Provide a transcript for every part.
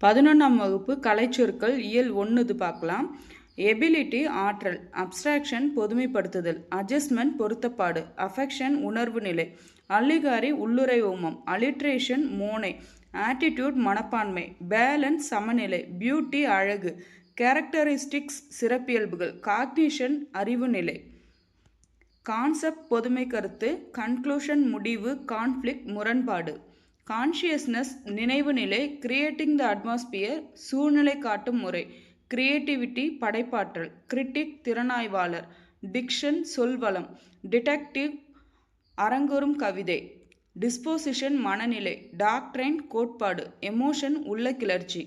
பதினொன்றாம் வகுப்பு கலைச்சொற்கள் இயல் ஒன்றுது பார்க்கலாம் எபிலிட்டி ஆற்றல் அப்ஸ்ட்ராக்ஷன் பொதுமைப்படுத்துதல் அட்ஜஸ்ட்மெண்ட் பொருத்தப்பாடு அஃபெக்ஷன் உணர்வு நிலை அல்லிகாரி உள்ளுரை ஓமம் அலிட்ரேஷன் மோனை ஆட்டிடியூட் மனப்பான்மை பேலன்ஸ் சமநிலை பியூட்டி அழகு கேரக்டரிஸ்டிக்ஸ் சிறப்பியல்புகள் காக்னிஷன் அறிவு நிலை கான்செப்ட் பொதுமை கருத்து கன்க்ளூஷன் முடிவு கான்ஃப்ளிக் முரண்பாடு. கான்ஷியஸ்னஸ் நினைவு நிலை கிரியேட்டிங் த அட்மாஸ்பியர் சூழ்நிலை காட்டும் முறை கிரியேட்டிவிட்டி படைப்பாற்றல் கிரிட்டிக் திறனாய்வாளர் டிக்ஷன் சொல்வளம் டிடெக்டிவ் அரங்கொரும் கவிதை டிஸ்போசிஷன் மனநிலை டாக்ட்ரைன் கோட்பாடு எமோஷன் உள்ள கிளர்ச்சி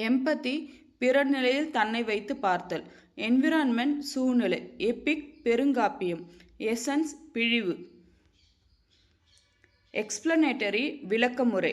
எம்பத்தி பிறர் நிலையில் தன்னை வைத்து பார்த்தல் என்விரான்மெண்ட் சூழ்நிலை எபிக் பெருங்காப்பியம் எசன்ஸ் பிழிவு. எக்ஸ்பிளனேட்டரி விளக்கமுறை.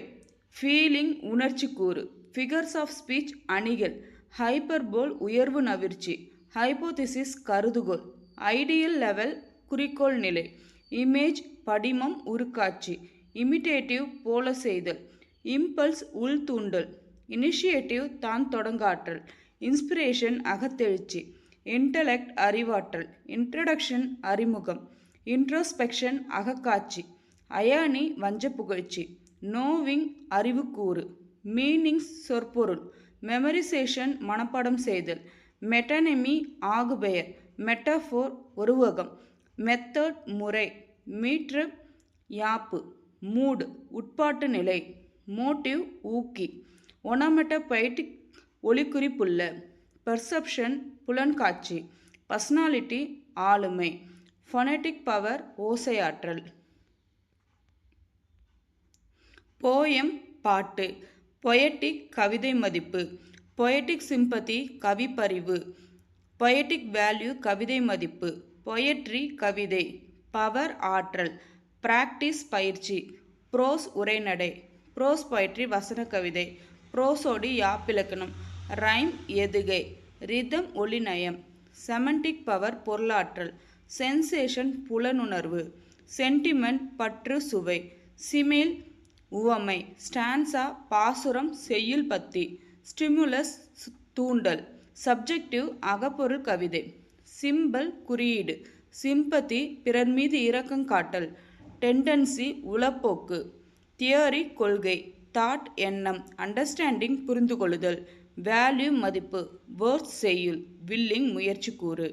ஃபீலிங் உணர்ச்சி கூறு. ஃபிகர்ஸ் ஆஃப் ஸ்பீச் அணிகள். ஹைப்பர்போல் உயர்வு நவிர்ச்சி. ஹைப்போதிசிஸ் கருதுகோள். ஐடியல் லெவல் குறிக்கோள் நிலை. இமேஜ் படிமம் உருக்காட்சி. இமிட்டேட்டிவ் போல செய்தல். இம்பல்ஸ் உள்தூண்டல் இனிஷியேட்டிவ் தான் தொடங்காற்றல். இன்ஸ்பிரேஷன் அகத்தெழுச்சி. இன்டலெக்ட் அறிவாற்றல். இன்ட்ரடக்ஷன் அறிமுகம். இன்ட்ரோஸ்பெக்ஷன் அகக்காட்சி. அயானி வஞ்ச புகழ்ச்சி நோவிங் அறிவுக்கூறு. மீனிங்ஸ் சொற்பொருள். மெமரிசேஷன் மனப்பாடம் செய்தல். மெட்டனமி ஆகுபெயர். மெட்டஃபோர் உருவகம். மெத்தட் முறை. மீட்ரு யாப்பு. மூடு. உட்பாட்டு நிலை. மோட்டிவ் ஊக்கி. ஒனமெட்டபைட்டிக் ஒளிக்குறிப்புள்ள பர்செப்ஷன் புலன்காட்சி. பர்சனாலிட்டி ஆளுமை. ஃபொனட்டிக் பவர் ஓசையாற்றல். போயம் பாட்டு. பொயட்டிக் கவிதை மதிப்பு. பொயட்டிக் சிம்பத்தி கவிப்பறிவு. பொயட்டிக் வேல்யூ கவிதை மதிப்பு. பொயட்ரி கவிதை. பவர் ஆற்றல். பிராக்டிஸ் பயிற்சி. ப்ரோஸ் உரைநடை. ப்ரோஸ் பொயட்ரி வசன கவிதை. ப்ரோசோடி யாப்பிலக்கணம் ரைம் எதுகை. ரிதம் ஒளிநயம். செமண்டிக் பவர் பொருளாற்றல். சென்சேஷன் புலனுணர்வு. சென்டிமெண்ட் பற்று சுவை. சிமில் உவமை ஸ்டான்சா பாசுரம் செய்யுள் பத்தி ஸ்டிமுலஸ் தூண்டல் சப்ஜெக்டிவ் அகப்பொருள் கவிதை சிம்பல் குறியீடு சிம்பத்தி பிறர் மீது இரக்கம் காட்டல் டெண்டன்சி உளப்போக்கு தியரி கொள்கை தாட் எண்ணம் அண்டர்ஸ்டாண்டிங் புரிந்து கொள்ளுதல் வேல்யூ மதிப்பு வேர்ட்ஸ் செய்யுள் வில்லிங் முயற்சி கூறு.